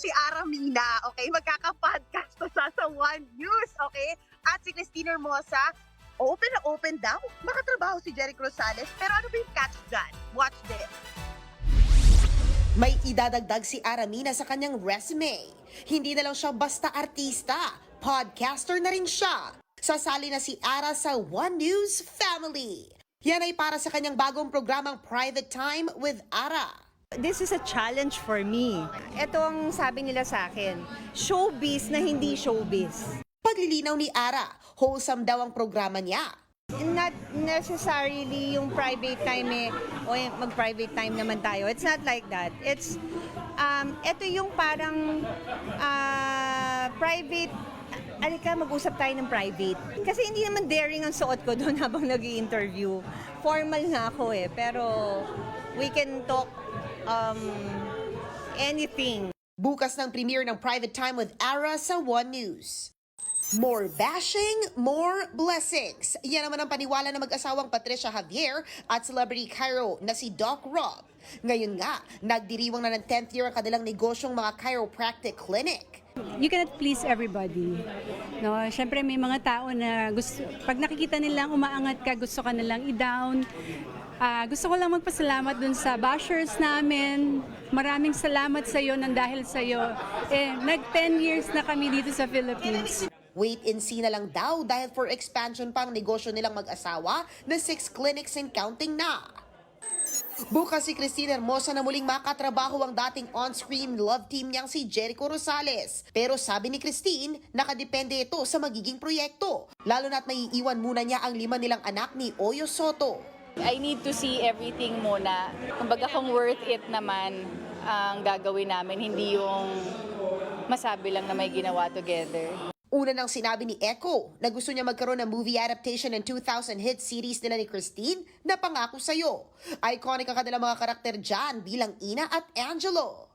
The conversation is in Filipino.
si Aramina, okay? Magkaka-podcast to sa sa One News, okay? At si Christine Hermosa, open na open daw. Makatrabaho si Jeric Rosales. Pero ano ba yung catch dyan? Watch this. May idadagdag si Aramina sa kanyang resume. Hindi na lang siya basta artista, podcaster na rin siya. Sasali na si Ara sa One News Family. Yan ay para sa kanyang bagong programang Private Time with Ara. This is a challenge for me. Ito ang sabi nila sa akin, showbiz na hindi showbiz. Paglilinaw ni Ara, wholesome daw ang programa niya. Not necessarily yung private time eh, o eh, mag-private time naman tayo. It's not like that. It's, um, ito yung parang ah, private, alika mag-usap tayo ng private. Kasi hindi naman daring ang suot ko doon habang nag interview Formal nga ako eh, pero we can talk um, anything. Bukas ng premiere ng Private Time with Ara sa One News. More bashing, more blessings. Yan naman ang paniwala ng mag-asawang Patricia Javier at celebrity Cairo na si Doc Rob. Ngayon nga, nagdiriwang na ng 10th year ang kanilang negosyong mga chiropractic clinic. You cannot please everybody. No, syempre may mga tao na gusto pag nakikita nilang umaangat ka, gusto ka nilang i-down. Ah, gusto ko lang magpasalamat dun sa bashers namin. Maraming salamat sa iyo nang dahil sa iyo. Eh, nag 10 years na kami dito sa Philippines. Wait and see na lang daw dahil for expansion pang negosyo nilang mag-asawa na 6 clinics and counting na. Bukas si Christine Hermosa na muling makatrabaho ang dating on-screen love team niyang si Jericho Rosales. Pero sabi ni Christine, nakadepende ito sa magiging proyekto. Lalo na't naiiwan muna niya ang lima nilang anak ni Oyo Soto. I need to see everything muna. Kumbaga kung worth it naman ang gagawin namin, hindi yung masabi lang na may ginawa together. Una nang sinabi ni Echo na gusto niya magkaroon ng movie adaptation ng 2000 hit series nila ni Christine na pangako sa'yo. Iconic ang kanilang mga karakter dyan bilang Ina at Angelo.